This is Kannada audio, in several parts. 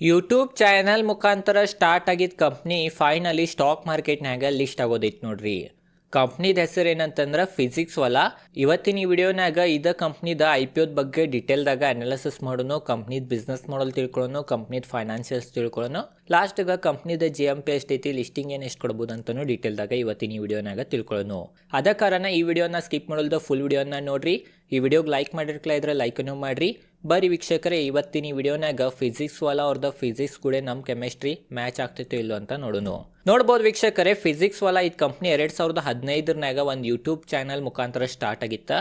ಯೂಟ್ಯೂಬ್ ಚಾನಲ್ ಮುಖಾಂತರ ಸ್ಟಾರ್ಟ್ ಆಗಿದ್ದ ಕಂಪ್ನಿ ಫೈನಲಿ ಸ್ಟಾಕ್ ಮಾರ್ಕೆಟ್ನಾಗ ಲಿಸ್ಟ್ ಆಗೋದೈತೆ ನೋಡ್ರಿ. ಕಂಪ್ನಿದ ಹೆಸರು ಏನಂತಂದ್ರೆ ಫಿಸಿಕ್ಸ್ ವಲ ಇವತ್ತಿನ ಈ ವಿಡಿಯೋನಾಗ ಇದ ಕಂಪ್ನಿದ ಐ ಪಿ ಒದ ಬಗ್ಗೆ ಡಿಟೇಲ್ದಾಗ ಅನಾಲಿಸಿಸ್ ಮಾಡೋನು ಕಂಪ್ನಿದ ಬಿಸ್ನೆಸ್ ಮಾಡಲ್ ತಿಳ್ಕೊಳ್ಳೋನು ಕಂಪ್ನಿದ ಫೈನಾನ್ಷಿಯಲ್ಸ್ ತಿಳ್ಕೊಳ್ಳೋನು. ಲಾಸ್ಟ್ಗೆ ಕಂಪ್ನಿದ ಜಿ ಎಂ ಪಿ ಎಷ್ಟೈತಿ ಲಿಸ್ಟಿಂಗ್ ಏನು ಎಷ್ಟು ಕೊಡ್ಬೋದು ಅಂತಲೂ ಡೀಟೇಲ್ದಾಗ ಇವತ್ತಿನ ಈ ವಿಡಿಯೋನಾಗ ತಿಳ್ಕೊಳ್ಳೋನು. ಅದ ಕಾರಣ ಈ ವಿಡಿಯೋನ ಸ್ಕಿಪ್ ಮಾಡೋದು ಫುಲ್ ವಿಡಿಯೋನ ನೋಡ್ರಿ. ಈ ವಿಡಿಯೋಗೆ ಲೈಕ್ ಮಾಡಿರ್ಕಲ ಇದ್ರೆ ಲೈಕನ್ನು ಮಾಡಿರಿ. ಬರೀ ವೀಕ್ಷಕರೇ, ಇವತ್ತಿನ ಈ ವಿಡಿಯೋನಾಗ ಫಿಸಿಕ್ಸ್ ವಾಲ ಅವ್ರದ್ದು ಫಿಸಿಕ್ಸ್ ಕೂಡ ನಮ್ಮ ಕೆಮಿಸ್ಟ್ರಿ ಮ್ಯಾಚ್ ಆಗ್ತಿತ್ತು ಇಲ್ಲೋ ಅಂತ ನೋಡೋಣ ನೋಡ್ಬೋದು ವೀಕ್ಷಕರೇ ಫಿಸಿಕ್ಸ್ ವಾಲ ಇದು ಕಂಪ್ನಿ ಎರಡು ಸಾವಿರದ ಹದಿನೈದರನಾಗ ಒಂದು ಯೂಟ್ಯೂಬ್ ಚಾನಲ್ ಮುಖಾಂತರ ಸ್ಟಾರ್ಟ್ ಆಗಿತ್ತ.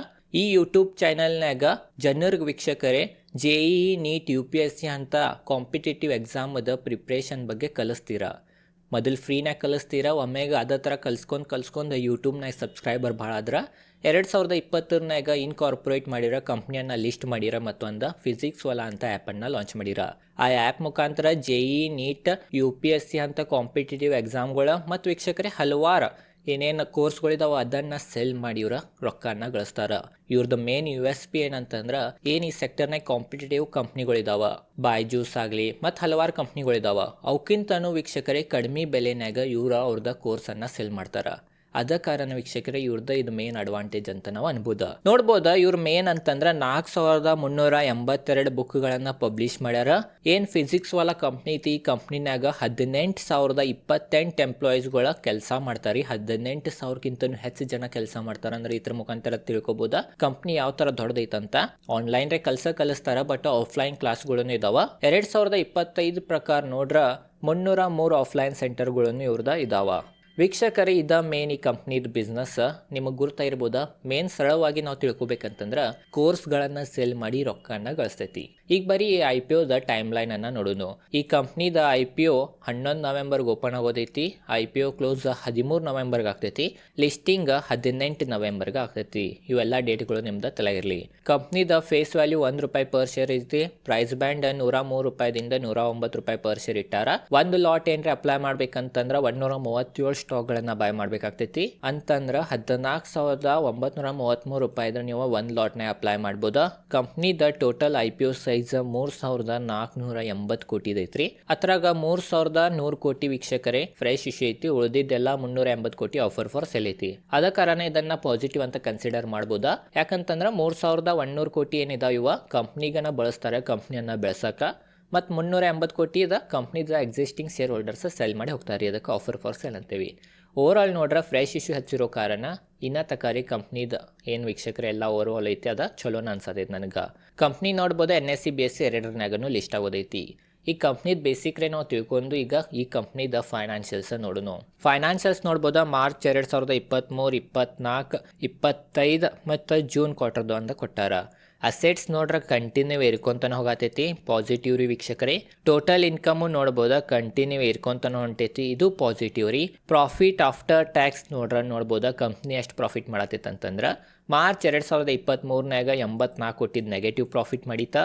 ಈ ಯೂಟ್ಯೂಬ್ ಚಾನಲ್ನಾಗ ಜನರಿಗೆ ವೀಕ್ಷಕರೇ J E NEET U P S C ಅಂತ ಕಾಂಪಿಟೇಟಿವ್ ಎಕ್ಸಾಮದ ಪ್ರಿಪ್ರೇಷನ್ ಬಗ್ಗೆ ಕಲಿಸ್ತೀರಾ. ಮೊದಲು ಫ್ರೀನಾಗ ಕಲಿಸ್ತೀರ, ಒಮ್ಮೆಗೆ ಅದೇ ಥರ ಕಲ್ಸ್ಕೊಂಡು ಕಲ್ಸ್ಕೊಂಡು ಯೂಟ್ಯೂಬ್ನಾಗ ಸಬ್ಸ್ಕ್ರೈಬರ್ ಭಾಳ ಆದ್ರೆ ಎರಡು ಸಾವಿರದ ಇಪ್ಪತ್ತರನಾಗ ಇನ್ಕಾರ್ಪೊರೇಟ್ ಮಾಡಿರೋ ಕಂಪ್ನಿಯನ್ನ ಲಿಸ್ಟ್ ಮಾಡಿರೋ ಮತ್ತೊಂದು ಫಿಸಿಕ್ಸ್ ವಾಲಾ ಅಂತ ಆ್ಯಪನ್ನು ಲಾಂಚ್ ಮಾಡಿರ. ಆ ಆ್ಯಪ್ ಮುಖಾಂತರ J E NEET U P S C ಅಂತ ಕಾಂಪಿಟೇಟಿವ್ ಎಕ್ಸಾಮ್ಗಳು ಮತ್ತು ವೀಕ್ಷಕರೇ ಹಲವಾರು ಏನೇನು ಕೋರ್ಸ್ಗಳಿದಾವ ಅದನ್ನ ಸೆಲ್ ಮಾಡಿ ಇವ್ರ ರೊಕ್ಕನ ಗಳಿಸ್ತಾರ. ಇವ್ರದ್ದು ಮೇನ್ ಯು ಎಸ್ ಪಿ ಏನಂತಂದ್ರ ಏನ್ ಈ ಸೆಕ್ಟರ್ನಾಗ ಕಾಂಪಿಟೇಟಿವ್ ಕಂಪ್ನಿಗಳಿದಾವ ಬಾಯ್ಜೂಸ್ ಆಗಲಿ, ಮತ್ತು ಹಲವಾರು ಕಂಪ್ನಿಗಳಿದಾವ ಅವಕ್ಕಿಂತನೂ ವೀಕ್ಷಕರೇ ಕಡಿಮೆ ಬೆಲೆನಾಗ ಇವ್ರ ಅವ್ರದ್ದು ಕೋರ್ಸನ್ನು ಸೆಲ್ ಮಾಡ್ತಾರ. ಅದ ಕಾರಣ ವೀಕ್ಷಕರೇ ಇವ್ರದ್ದು ಇದು ಮೇನ್ ಅಡ್ವಾಂಟೇಜ್ ಅಂತ ನಾವು ಅನ್ಬೋದ. ನೋಡ್ಬೋದ, ಇವ್ರ ಮೇನ್ ಅಂತಂದ್ರೆ ನಾಲ್ಕು ಸಾವಿರದ ಮುನ್ನೂರ ಎಂಬತ್ತೆರಡು ಬುಕ್ಗಳನ್ನು ಪಬ್ಲಿಷ್ ಮಾಡ್ಯಾರ. ಏನ್ ಫಿಸಿಕ್ಸ್ ವಾಲ ಕಂಪ್ನಿ ಐತಿ, ಈ ಕಂಪ್ನಿನಾಗ ಹದಿನೆಂಟು ಸಾವಿರದ ಇಪ್ಪತ್ತೆಂಟು ಎಂಪ್ಲಾಯೀಸ್ಗಳ ಕೆಲಸ ಮಾಡ್ತಾರೆ. ಹದಿನೆಂಟು ಸಾವಿರಕ್ಕಿಂತ ಹೆಚ್ಚು ಜನ ಕೆಲಸ ಮಾಡ್ತಾರ ಅಂದ್ರೆ ಇದ್ರ ಮುಖಾಂತರ ತಿಳ್ಕೊಬೋದ? ಕಂಪ್ನಿ ಯಾವ ತರ ದೊಡ್ಡದೈತಂತ? ಆನ್ಲೈನ್ ರೇ ಕಲ್ಸ ಕಲಿಸ್ತಾರ ಬಟ್ ಆಫ್ಲೈನ್ ಕ್ಲಾಸ್ಗಳನ್ನು ಇದಾವ. ಎರಡ್ ಸಾವಿರದ ಇಪ್ಪತ್ತೈದು ಪ್ರಕಾರ ನೋಡ್ರ, ಮುನ್ನೂರ ಮೂರು ಆಫ್ಲೈನ್ ಸೆಂಟರ್ಗಳನ್ನು ಇವ್ರದ ಇದಾವ. ವೀಕ್ಷಕರೇ, ಇದ ಮೇನ್ ಈ ಕಂಪ್ನಿದ ಬಿಸ್ನೆಸ್ ನಿಮಗೆ ಗುರ್ತಾ ಇರ್ಬೋದಾ, ಮೇನ್ ಸರಳವಾಗಿ ನಾವು ತಿಳ್ಕೊಬೇಕಂತಂದ್ರೆ ಕೋರ್ಸ್ಗಳನ್ನು ಸೆಲ್ ಮಾಡಿ ರೊಕ್ಕನ ಗಳಿಸ್ತೈತಿ. ಈಗ ಬರೀ ಐ ಪಿ ಒದ ಟೈಮ್ ಲೈನ್ ಅನ್ನ ನೋಡೋಣ ಈ ಕಂಪ್ನಿದ ಐ ಪಿ ಒ ಹನ್ನೊಂದು ನವೆಂಬರ್ಗೆ ಓಪನ್ ಆಗೋದೈತಿ. ಐ ಪಿ ಒ ಕ್ಲೋಸ್ ಹದಿಮೂರು ನವೆಂಬರ್ಗೆ ಆಗ್ತೈತಿ. ಲಿಸ್ಟಿಂಗ್ ಹದಿನೆಂಟು ನವೆಂಬರ್ಗೆ ಆಗ್ತೈತಿ. ಇವೆಲ್ಲ ಡೇಟ್ಗಳು ನಿಮ್ದು ತಲೆಗಿರಲಿ. ಕಂಪ್ನಿದ ಫೇಸ್ ವ್ಯಾಲ್ಯೂ ಒಂದು ರೂಪಾಯಿ ಪರ್ ಶೇರ್ ಐತಿ. ಪ್ರೈಸ್ ಬ್ಯಾಂಡ್ ನೂರ ಮೂರು ರೂಪಾಯಿದಿಂದ ನೂರ ಒಂಬತ್ತು ರೂಪಾಯಿ ಪರ್ ಶೇರ್ ಇಟ್ಟಾರ. ಒಂದು ಲಾಟ್ ಏನ್ರಿ ಅಪ್ಲೈ ಮಾಡ್ಬೇಕಂತಂದ್ರೆ ಒಂದೂರ ಮೂವತ್ತೇಳು ಸ್ಟಾಕ್ಗಳನ್ನ ಬೈ ಮಾಡ್ಬೇಕಾಗ್ತೈತಿ. ಅಂತಂದ್ರೆ ಹದಿನಾಲ್ಕು ಸಾವಿರದ ಒಂಬತ್ನೂರ ಮೂವತ್ತ್ಮೂರು ರೂಪಾಯಿ ಇದ್ರೆ ನೀವು ಒಂದು ಲಾಟ್ನ ಅಪ್ಲೈ ಮಾಡ್ಬೋದು. ಕಂಪ್ನಿದ total I P O size ಮೂರ್ ಸಾವಿರದ ನಾಲ್ಕುನೂರ ಎಂಬತ್ತು ಕೋಟಿ ಐತ್ರಿ ಅದ್ರಾಗ ಮೂರು ಸಾವಿರದ ನೂರು ಕೋಟಿ ವೀಕ್ಷಕರೇ ಫ್ರೆಶ್ ಇಶ್ಯೂ ಐತಿ, ಉಳಿದಿದ್ದೆಲ್ಲ ಮುನ್ನೂರ ಎಂಬತ್ತು ಕೋಟಿ ಆಫರ್ ಫಾರ್ ಸೆಲ್ ಐತಿ. ಅದ ಕಾರಣ ಇದನ್ನ ಪಾಸಿಟಿವ್ ಅಂತ ಕನ್ಸಿಡರ್ ಮಾಡ್ಬೋದಾ. ಯಾಕಂತಂದ್ರೆ ಮೂರು ಸಾವಿರದ ಒಂದೂರು ಕೋಟಿ ಏನಿದಾವ ಇವ? ಕಂಪ್ನಿಗನ ಬಳಸ್ತಾರೆ, ಕಂಪ್ನಿಯನ್ನ ಬೆಳೆಸಕ. ಮತ್ತು ಮುನ್ನೂರ ಎಂಬತ್ತು ಕೋಟಿ ಇದ ಕಂಪ್ನಿದ ಎಕ್ಸಿಸ್ಟಿಂಗ್ ಶೇರ್ ಹೋಲ್ಡರ್ಸ್ ಸೆಲ್ ಮಾಡಿ ಹೋಗ್ತಾರೆ, ಅದಕ್ಕೆ ಆಫರ್ ಫಾರ್ ಸೆಲ್ ಅಂತೀವಿ ಓವರ್ ಆಲ್ ನೋಡ್ರೆ ಫ್ರೆಶ್ ಇಶ್ಯೂ ಹಚ್ಚಿರೋ ಕಾರಣ ಇನ್ನ ತಕಾರಿ ಕಂಪ್ನಿದ ಏನು ವೀಕ್ಷಕರು ಎಲ್ಲ ಓವರ್ ಆಲ್ ಐತಿ, ಅದ ಚಲೋನ ಅನ್ಸತೈತಿ ನನಗೆ. ಕಂಪ್ನಿ ನೋಡ್ಬೋದು N S C B S C ಎರಡರನ್ಯಾಗೂ list ಆಗೋದೈತಿ. ಈ ಕಂಪ್ನಿದ ಬೇಸಿಕ್ರೆ ನಾವು ತಿಳ್ಕೊಂಡು ಈಗ ಈ ಕಂಪ್ನಿದ ಫೈನಾನ್ಷಿಯಲ್ಸ್ ನೋಡೋಣ ಫೈನಾನ್ಷಿಯಲ್ಸ್ ನೋಡ್ಬೋದ ಮಾರ್ಚ್ ಎರಡು ಸಾವಿರದ ಇಪ್ಪತ್ತ್ಮೂರು ಇಪ್ಪತ್ನಾಲ್ಕು ಇಪ್ಪತ್ತೈದು ಮತ್ತು ಜೂನ್ ಕ್ವಾರ್ಟರ್ದು ಅಂತ ಕೊಟ್ಟಾರ. ಅಸೆಟ್ಸ್ ನೋಡ್ರೆ ಕಂಟಿನ್ಯೂ ಏರ್ಕೊಂತಾನೆ ಹೋಗತೈತಿ ಪಾಸಿಟಿವ್ ರೀ ವೀಕ್ಷಕರೇ. ಟೋಟಲ್ ಇನ್ಕಮ್ ನೋಡ್ಬೋದ ಕಂಟಿನ್ಯೂ ಏರ್ಕೊಂತಾನೆ ಹೊಂಟೈತಿ, ಇದು ಪಾಸಿಟಿವ್ ರೀ. ಪ್ರಾಫಿಟ್ ಆಫ್ಟರ್ ಟ್ಯಾಕ್ಸ್ ನೋಡ್ರ ನೋಡ್ಬೋದ ಕಂಪ್ನಿ ಎಷ್ಟು ಪ್ರಾಫಿಟ್ ಮಾಡತೈತಿ ಅಂತಂದ್ರೆ ಮಾರ್ಚ್ ಎರಡು ಸಾವಿರದ ಇಪ್ಪತ್ತ್ಮೂರನಾಗ ಎಂಬತ್ನಾಲ್ಕು ಕೊಟ್ಟಿದ್ದು ನೆಗೆಟಿವ್ ಪ್ರಾಫಿಟ್ ಮಡಿತ.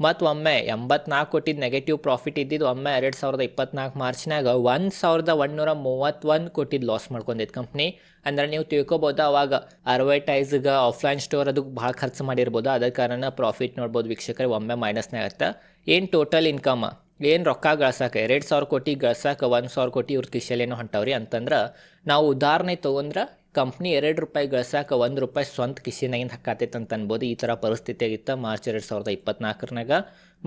ಮತ್ತು ಒಮ್ಮೆ ಎಂಬತ್ನಾಲ್ಕು ಕೊಟ್ಟಿದ್ದು ನೆಗೆಟಿವ್ ಪ್ರಾಫಿಟ್ ಇದ್ದಿದ್ದು ಒಮ್ಮೆ ಎರಡು ಸಾವಿರದ ಇಪ್ಪತ್ನಾಲ್ಕು ಮಾರ್ಚ್ನಾಗ ಒಂದು ಸಾವಿರದ ಒಂದುನೂರ ಮೂವತ್ತೊಂದು ಕೊಟ್ಟಿದ್ದು ಲಾಸ್ ಮಾಡ್ಕೊಂಡಿದ್ದು ಕಂಪ್ನಿ ಅಂದ್ರೆ ನೀವು ತಿಳ್ಕೊಬೋದು ಅವಾಗ ಅಡ್ವರ್ಟೈಸ್ಗೆ ಆಫ್ಲೈನ್ ಸ್ಟೋರ್ ಅದಕ್ಕೆ ಭಾಳ ಖರ್ಚು ಮಾಡಿರ್ಬೋದು. ಅದ ಕಾರಣ ಪ್ರಾಫಿಟ್ ನೋಡ್ಬೋದು ವೀಕ್ಷಕರು, ಒಮ್ಮೆ ಮೈನಸ್ನಾಗ ಆಗುತ್ತೆ ಏನು ಟೋಟಲ್ ಇನ್ಕಮ್ ಏನು ರೊಕ್ಕ ಗಳಸಾಕ? ಎರಡು ಸಾವಿರ ಕೋಟಿ ಗಳಸಾಕ ಒಂದು ಸಾವಿರ ಕೋಟಿ ಇವ್ರ ಕಿಶಲೇನೋ ಹೊಂಟವ್ರಿ. ಅಂತಂದ್ರೆ ನಾವು ಉದಾಹರಣೆ ತೊಗೊಂಡ್ರೆ ಕಂಪ್ನಿ ಎರಡು ರೂಪಾಯಿ ಗಳಿಸಾಕ ಒಂದು ರೂಪಾಯಿ ಸ್ವಂತ ಕಿಸಿನಾಗಿಂದ ಹಾಕಾತೈತೆ ಅಂತ ಅನ್ಬೋದು ಈ ಥರ ಪರಿಸ್ಥಿತಿ ಆಗಿತ್ತು ಮಾರ್ಚ್ ಎರಡು ಸಾವಿರದ ಇಪ್ಪತ್ನಾಲ್ಕರನಾಗ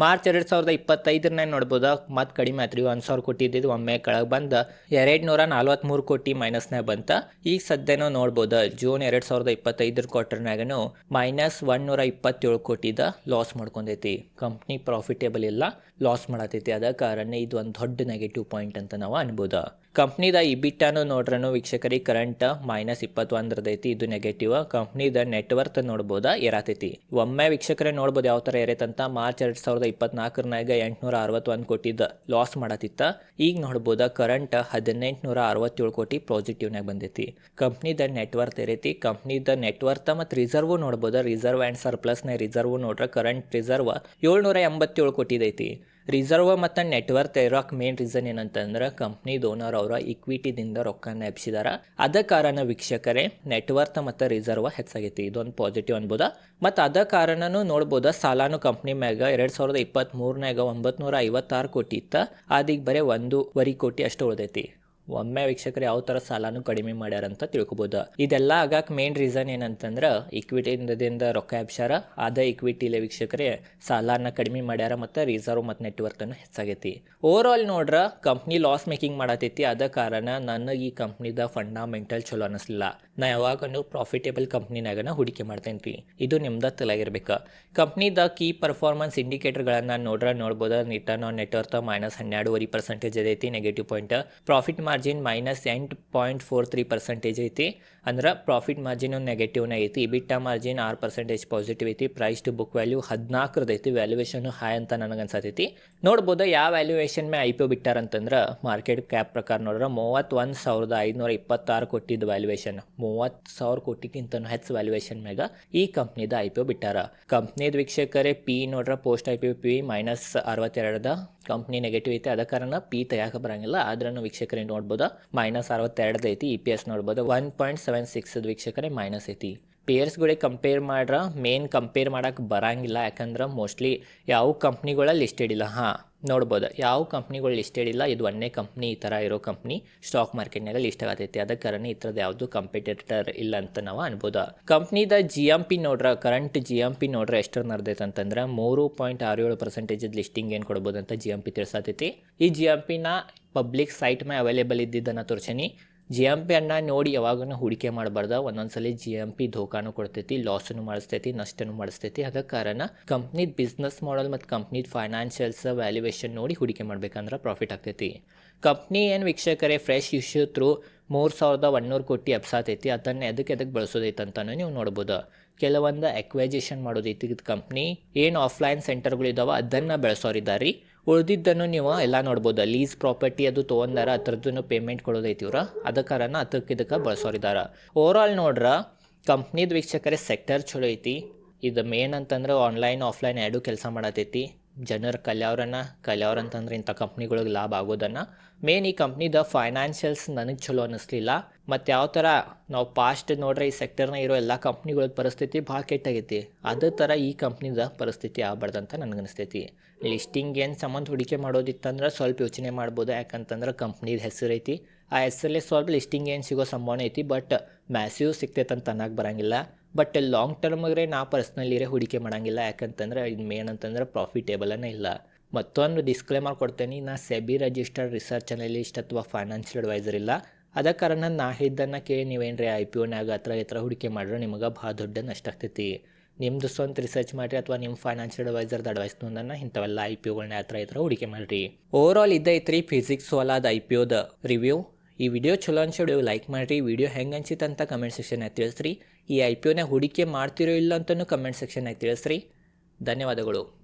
ಮಾರ್ಚ್ ಎರಡು ಸಾವಿರದ ಇಪ್ಪತ್ತೈದರನಾಗ ನೋಡ್ಬೋದು? ಮತ್ತೆ ಕಡಿಮೆ ಆತ್ರಿ, ಒಂದು ಸಾವಿರ ಕೋಟಿ ಇದ್ದಿದ್ದು ಒಮ್ಮೆ ಕೆಳಗೆ ಬಂದು. ಎರಡು ನೂರ ನಲ್ವತ್ತ್ಮೂರು ಕೋಟಿ ಮೈನಸ್ನಾಗ ಬಂತ. ಈಗ ಸದ್ಯನೂ ನೋಡ್ಬೋದು? ಜೂನ್ ಎರಡು ಸಾವಿರದ ಇಪ್ಪತ್ತೈದರ ಕ್ವಾರ್ಟರ್ನಾಗನು ಮೈನಸ್ ಒನ್ ನೂರ ಇಪ್ಪತ್ತೇಳು ಕೋಟಿದ ಲಾಸ್ ಮಾಡ್ಕೊಂಡೈತಿ. ಕಂಪ್ನಿ ಪ್ರಾಫಿಟೇಬಲ್ ಇಲ್ಲ ಲಾಸ್ ಮಾಡತೈತಿ. ಅದ ಕಾರಣ ಇದು ಒಂದು ದೊಡ್ಡ ನೆಗೆಟಿವ್ ಪಾಯಿಂಟ್ ಅಂತ ನಾವು ಅನ್ಬೋದು? ಕಂಪ್ನಿದ ಇಬಿಟಾನು ನೋಡ್ರನು ವೀಕ್ಷಕರಿಗೆ ಕರೆಂಟ್ ಮೈನಸ್ ಇಪ್ಪತ್ತೊಂದರದೈತಿ. ಇದು ನೆಗೆಟಿವ್ ಕಂಪ್ನಿದ ನೆಟ್ವರ್ತ್ ನೋಡ್ಬೋದ? ಏರಾತೈತಿ. ಒಮ್ಮೆ ವೀಕ್ಷಕರೇ ನೋಡ್ಬೋದು ಯಾವ ಥರ ಏರೈತಂತ. ಮಾರ್ಚ್ ಎರಡು ಸಾವಿರದ ಇಪ್ಪತ್ನಾಲ್ಕರನಾಗ ಎಂಟುನೂರ ಅರವತ್ತೊಂದು ಕೋಟಿದ ಲಾಸ್ ಮಾಡತ್ತಿತ್ತ. ಈಗ ನೋಡ್ಬೋದು ಕರೆಂಟ್ ಹದಿನೆಂಟುನೂರ ಅರವತ್ತೇಳು ಕೋಟಿ ಪಾಸಿಟಿವ್ನಾಗ ಬಂದೈತಿ. ಕಂಪ್ನಿದ ನೆಟ್ವರ್ತ್ ಇರೈತಿ ಕಂಪ್ನಿದ ನೆಟ್ವರ್ತ್ ಮತ್ತು ರಿಸರ್ವ್ ನೋಡ್ಬೋದು. ರಿಸರ್ವ್ ಆ್ಯಂಡ್ ಸರ್ಪ್ಲಸ್ನ ರಿಸರ್ವ್ ನೋಡ್ರೆ ಕರೆಂಟ್ ರಿಸರ್ವ್ ಏಳ್ನೂರ ಎಂಬತ್ತೇಳು ಕೋಟಿದೈತಿ. ರಿಸರ್ವ್ ಮತ್ತು ನೆಟ್ವರ್ಕ್ ಇರೋಕೆ ಮೇನ್ ರೀಸನ್ ಏನಂತಂದ್ರೆ ಕಂಪ್ನಿ ಓನರ್ ಅವರ ಇಕ್ವಿಟಿದಿಂದ ರೊಕ್ಕನ ಎಬ್ಸಿದಾರ ಅದ ಕಾರಣ ವೀಕ್ಷಕರೇ ನೆಟ್ವರ್ಕ್ ಮತ್ತು ರಿಸರ್ವ್ ಹೆಚ್ಚಾಗೈತಿ. ಇದೊಂದು ಪಾಸಿಟಿವ್ ಅನ್ಬೋದ. ಮತ್ತು ಅದ ಕಾರಣನೂ ನೋಡ್ಬೋದ, ಸಾಲಾನು ಕಂಪ್ನಿ ಮ್ಯಾಗ ಎರಡು ಸಾವಿರದ ಇಪ್ಪತ್ತ್ಮೂರನಾಗ ಒಂಬತ್ತು ನೂರ ಐವತ್ತಾರು ಕೋಟಿ ಇತ್ತ. ಅದೀಗ ಬರೀ ಒಂದೂವರೆ ಕೋಟಿ ಅಷ್ಟು ಉಳ್ದೈತಿ. ಒಮ್ಮೆ ವೀಕ್ಷಕರು ಯಾವ ಥರ ಸಾಲನು ಕಡಿಮೆ ಮಾಡ್ಯಾರ ಅಂತ ತಿಳ್ಕೊಬೋದು. ಇದೆಲ್ಲ ಆಗಾಕ ಮೇನ್ ರೀಸನ್ ಏನಂತಂದ್ರೆ ಇಕ್ವಿಟಿಯಿಂದ ರೊಕ್ಕ ಎಬ್ಸ್ಯಾರ ಅದ ಇಕ್ವಿಟಿಲೆ ವೀಕ್ಷಕರೇ ಸಾಲನ ಕಡಿಮೆ ಮಾಡ್ಯಾರ ಮತ್ತು ರಿಸರ್ವ್ ಮತ್ತು ನೆಟ್ವರ್ತನ್ನು ಹೆಚ್ಚಾಗೈತಿ. ಓವರ್ ಆಲ್ ನೋಡ್ರ ಕಂಪ್ನಿ ಲಾಸ್ ಮೇಕಿಂಗ್ ಮಾಡತೈತಿ ಅದ ಕಾರಣ ನನಗೆ ಈ ಕಂಪ್ನಿದ ಫಂಡಮೆಂಟಲ್ ಚಲೋ ಅನಿಸ್ಲಿಲ್ಲ. ನಾ ಯಾವಾಗೂ ಪ್ರಾಫಿಟೇಬಲ್ ಕಂಪ್ನಿನಾಗನ ಹೂಡಿಕೆ ಮಾಡ್ತೇನೆ ಇದು ನಿಮ್ದ ತಲಾಗಿರ್ಬೇಕು. ಕಂಪ್ನಿದ ಕೀ ಪರ್ಫಾರ್ಮೆನ್ಸ್ ಇಂಡಿಕೇಟರ್ಗಳನ್ನು ನೋಡ್ರ ನೋಡ್ಬೋದು return on net worth minus ಹನ್ನೆರಡುವರೆ percentage ಅದೈತಿ negative point profit margin minus ಎಂಟು ಪಾಯಿಂಟ್ ಫೋರ್ ತ್ರೀ ಪರ್ಸೆಂಟೇಜ್ ಐತಿ. ಅಂದ್ರೆ ಪ್ರಾಫಿಟ್ ಮಾರ್ಜಿನ್ ನೆಗೆಟಿವ್ನೇ ಐತಿ. ಬಿಟ್ಟ ಮಾರ್ಜಿನ್ ಆರು ಪರ್ಸೆಂಟೇಜ್ ಪಾಸಿಟಿವ್ ಐತಿ. ಪ್ರೈಸ್ ಟು ಬುಕ್ ವ್ಯಾಲ್ಯೂ ಹದಿನಾಲ್ಕರದೈತಿ ವ್ಯಾಲ್ಯೂಯೇಷನ್ ಹೈ ಅಂತ ನನಗೆ ಅನ್ಸತೈತಿ. ನೋಡ್ಬೋದು ಯಾವ ವ್ಯಾಲ್ಯೂಯೇಷನ್ ಮೇ ಐ ಪಿ ಒ ಬಿಟ್ಟಾರಂತಂದ್ರೆ ಮಾರ್ಕೆಟ್ ಕ್ಯಾಪ್ ಪ್ರಕಾರ ನೋಡ್ರೆ ಮೂವತ್ತೊಂದು ಸಾವಿರದ ಐದುನೂರ ಇಪ್ಪತ್ತಾರು ಕೊಟ್ಟಿದ್ದು ವ್ಯಾಲ್ಯೂಯೇಷನ್ ಮೂವತ್ತು ಸಾವಿರ ಕೋಟಿಗಿಂತನೂ ಹೆಚ್ಚು ವ್ಯಾಲ್ಯೂಯೇಷನ್ ಮ್ಯಾಗ ಈ ಕಂಪ್ನಿದ ಐ ಪಿ ಒ ಬಿಟ್ಟಾರ. ಕಂಪ್ನಿದ ವೀಕ್ಷಕರೇ ಪಿ ನೋಡ್ರೆ post I P P minus ಅರವತ್ತೆರಡದ company negative ಐತೆ. ಅದ ಕಾರಣ ಪಿ ತೆಗಿಯಾಕ ಬರಂಗಿಲ್ಲ. ಆದ್ರೂ ವೀಕ್ಷಕರೇ ನೋಡ್ಬೋದು? ಮೈನಸ್ ಅರವತ್ತೆರಡು ಐತಿ ಇ ಪಿ ಎಸ್ ನೋಡ್ಬೋದು. ಒನ್ ಪಾಯಿಂಟ್ ಸೆವೆನ್ ಸಿಕ್ಸ್ ವೀಕ್ಷಕರೇ ಮೈನಸ್ ಐತಿ. ಪೇರ್ಸ್ಗಳಿಗೆ ಕಂಪೇರ್ ಮಾಡ್ರೆ ಮೇನ್ ಕಂಪೇರ್ ಮಾಡೋಕ್ಕೆ ಬರಂಗಿಲ್ಲ. ಯಾಕಂದ್ರೆ ಮೋಸ್ಟ್ಲಿ ಯಾವ ಕಂಪ್ನಿಗಳ ಲಿಸ್ಟೆಡ್ ಇಲ್ಲ. ಹಾಂ. ನೋಡ್ಬೋದು. ಯಾವ ಕಂಪ್ನಿಗಳು ಲಿಸ್ಟೆಡ್ ಇಲ್ಲ ಇದು ಒಂದೇ ಕಂಪ್ನಿ, ಈ ಥರ ಇರೋ ಕಂಪ್ನಿ. ಸ್ಟಾಕ್ ಮಾರ್ಕೆಟ್ನಾಗ ಲಿಸ್ಟ್ ಆಗತೈತಿ. ಅದಕ್ಕೆ ಕಾರಣ ಈ ಥರದ ಯಾವುದು ಕಂಪಿಟೇಟರ್ ಇಲ್ಲ ಅಂತ ನಾವು ಅನ್ಬೋದು. ಕಂಪ್ನಿದ ಜಿ ಎಂ ಪಿ ನೋಡ್ರ ಕರೆಂಟ್ ಜಿ ಎಂ ಪಿ ನೋಡ್ರೆ ಎಷ್ಟು ನಡ್ದೈತೆ ಅಂತಂದ್ರೆ ಮೂರು ಪಾಯಿಂಟ್ ಆರು ಏಳು ಪರ್ಸೆಂಟೇಜ್ ಲಿಸ್ಟಿಂಗ್ ಏನು ಕೊಡ್ಬೋದು ಅಂತ ಜಿ ಎಂ ಪಿ ತಿಳಿಸತೈತಿ. ಈ ಜಿ ಎಂ ಪಿನ ಪಬ್ಲಿಕ್ ಸೈಟ್ ಮೇ ಅವೈಲೇಬಲ್ ಇದ್ದಿದ್ದನ್ನು ತೋರ್ಸೀನಿ. ಜಿ ಎಂ ಪಿ ಅನ್ನ ನೋಡಿ ಯಾವಾಗೂ ಹೂಡಿಕೆ ಮಾಡಬಾರ್ದ. ಒಂದೊಂದ್ಸಲಿ ಜಿ ಎಂ ಪಿ ಧೋಕಾನು ಕೊಡ್ತೈತಿ ಲಾಸನ್ನು ಮಾಡಿಸ್ತೈತಿ, ನಷ್ಟನು ಮಾಡಿಸ್ತೈತಿ. ಅದ ಕಾರಣ ಕಂಪ್ನಿದ ಬಿಸ್ನೆಸ್ ಮಾಡಲ್ ಮತ್ತು ಕಂಪ್ನಿದ ಫೈನಾನ್ಷಿಯಲ್ಸ್ ವ್ಯಾಲ್ಯೂಯೇಷನ್ ನೋಡಿ ಹೂಡಿಕೆ ಮಾಡ್ಬೇಕಂದ್ರೆ ಪ್ರಾಫಿಟ್ ಆಗ್ತೈತಿ. ಕಂಪ್ನಿ ಏನು ವೀಕ್ಷಕರೇ ಫ್ರೆಶ್ ಇಶ್ಯೂ ಥ್ರೂ ಮೂರು ಸಾವಿರದ ಒಂದೂರು ಕೋಟಿ ಎಪ್ಸಾತೈತಿ ಅದನ್ನು ಎದಕ್ಕೆ ಎದಕ್ಕೆ ಬಳಸೋದೈತೆ ನೀವು ನೋಡ್ಬೋದು. ಕೆಲವೊಂದು ಎಕ್ವೈಜೇಷನ್ ಮಾಡೋದೈತಿ ಕಂಪ್ನಿ ಏನು ಆಫ್ಲೈನ್ ಸೆಂಟರ್ಗಳಿದಾವೆ ಅದನ್ನು ಬೆಳೆಸೋರಿದ್ದಾರೆ ಉಳಿದಿದ್ದನ್ನು ನೀವು ಎಲ್ಲ ನೋಡ್ಬೋದು. ಲೀಸ್ ಪ್ರಾಪರ್ಟಿ ಅದು ತೊಗೊಂಡಾರ ಅದ್ರದ್ದು ಪೇಮೆಂಟ್ ಕೊಡೋದೈತಿ ಇವ್ರ. ಅದ ಕಾರಣ ಅದಕ್ಕೆ ಇದಕ್ಕೆ ಬಳಸೋರಿದಾರ. ಓವರ್ ಆಲ್ ನೋಡ್ರ ಕಂಪ್ನಿದ ವೀಕ್ಷಕರೇ ಸೆಕ್ಟರ್ ಚಲೋ ಐತಿ. ಇದು ಮೇನ್ ಅಂತಂದ್ರೆ ಆನ್ಲೈನ್ ಆಫ್ಲೈನ್ ಎರಡೂ ಕೆಲಸ ಮಾಡತೈತಿ. ಜನರು ಕಲಿಯವ್ರನ್ನ, ಕಲಿಯವ್ರ ಅಂತಂದ್ರೆ ಇಂಥ ಕಂಪ್ನಿಗಳಿಗೆ ಲಾಭ ಆಗೋದನ್ನು. ಮೇನ್ ಈ ಕಂಪ್ನಿದ ಫೈನಾನ್ಷಿಯಲ್ಸ್ ನನಗೆ ಚಲೋ ಅನ್ನಿಸ್ಲಿಲ್ಲ ಮತ್ತು ಯಾವ ಥರ ನಾವು ಪಾಸ್ಟ್ ನೋಡ್ರೆ ಈ ಸೆಕ್ಟರ್ನ ಇರೋ ಎಲ್ಲ ಕಂಪ್ನಿಗಳ ಪರಿಸ್ಥಿತಿ ಭಾಳ ಕೆಟ್ಟಾಗೈತಿ. ಅದೇ ಥರ ಈ ಕಂಪ್ನಿದ ಪರಿಸ್ಥಿತಿ ಆಗ್ಬಾರ್ದಂತ ನನಗನ್ನಿಸ್ತೈತಿ ಲಿಸ್ಟಿಂಗ್ ಏನು ಸಂಬಂಧ ಹೂಡಿಕೆ ಮಾಡೋದಿತ್ತಂದ್ರೆ ಸ್ವಲ್ಪ ಯೋಚನೆ ಮಾಡ್ಬೋದು. ಯಾಕಂತಂದ್ರೆ ಕಂಪ್ನಿದ ಹೆಸರು ಐತಿ. ಆ ಹೆಸರಲ್ಲಿ ಸ್ವಲ್ಪ ಲಿಸ್ಟಿಂಗ್ ಏನು ಸಿಗೋ ಸಂಭಾವನೆ ಐತಿ ಬಟ್ ಮ್ಯಾಸಿವ್ ಸಿಗ್ತೈತೆ ಅಂತ ಅನ್ನಕ್ಕೆ ಬರಂಗಿಲ್ಲ. ಬಟ್ ಲಾಂಗ್ ಟರ್ಮ್ಗೆ ನಾ ಪರ್ಸ್ನಲಿರೇ ಹೂಡಿಕೆ ಮಾಡೋಂಗಿಲ್ಲ. ಯಾಕಂತಂದ್ರೆ ಇದು ಮೇನ್ ಅಂತಂದ್ರೆ ಪ್ರಾಫಿಟೇಬಲನೇ ಇಲ್ಲ. ಮತ್ತೊಂದು ಡಿಸ್ಕ್ಲೇಮರ್ ಕೊಡ್ತೇನೆ, ನಾ ಸೆಬಿ ರಿಜಿಸ್ಟರ್ಡ್ ರಿಸರ್ಚ್ ಅನಲಿಸ್ಟ್ ಅಥವಾ ಫೈನಾನ್ಷಿಯಲ್ ಅಡ್ವೈಸರ್ ಇಲ್ಲ. ಅದ ಕಾರಣ ನಾ ಇದ್ದನ್ನು ಕೇಳಿ ನೀವೇನ್ರಿ ಐ ಪಿ ಒನ್ಯಾಗ ಹತ್ರ ಈ ಥರ ಹೂಡಿಕೆ ಮಾಡ್ರೆ ನಿಮಗೆ ಭಾಳ ದೊಡ್ಡ ನಷ್ಟ ಆಗ್ತೈತಿ. ನಿಮ್ಮದು ಸ್ವಂತ ರಿಸರ್ಚ್ ಮಾಡಿರಿ ಅಥವಾ ನಿಮ್ಮ ಫೈನಾನ್ಷಿಯಲ್ ಅಡ್ವೈಸರ್ದು ಅಡ್ವೈಸ್ ತೊಂದನ್ನ ಇಂಥವೆಲ್ಲ ಐ ಪಿ ಒಗಳನ್ನ ಹತ್ರ ಈ ಥರ ಹೂಡಿಕೆ ಮಾಡಿರಿ. ಓವರ್ ಆಲ್ ಇದ್ದೈತ್ರಿ ಫಿಸಿಕ್ಸ್ ಒಲಾದ ಐ ಪಿ ಒದ ರಿವ್ಯೂ ಈ ವಿಡಿಯೋ ಚಲೋ ಅನ್ಸಿಡಿಯೋ ಲೈಕ್ ಮಾಡಿರಿ. ವಿಡಿಯೋ ಹೆಂಗೆ ಅನ್ಸಿತ್ತು ಅಂತ ಕಮೆಂಟ್ ಸೆಕ್ಷನ್ನಾಗ ತಿಳಿಸ್ರಿ. ಈ ಐ ಪಿ ಒನ ಹೂಡಿಕೆ ಮಾಡ್ತಿರೋ ಇಲ್ಲ ಅಂತಲೂ ಕಮೆಂಟ್ ಸೆಕ್ಷನ್ನಾಗ ತಿಳಿಸ್ರಿ. ಧನ್ಯವಾದಗಳು.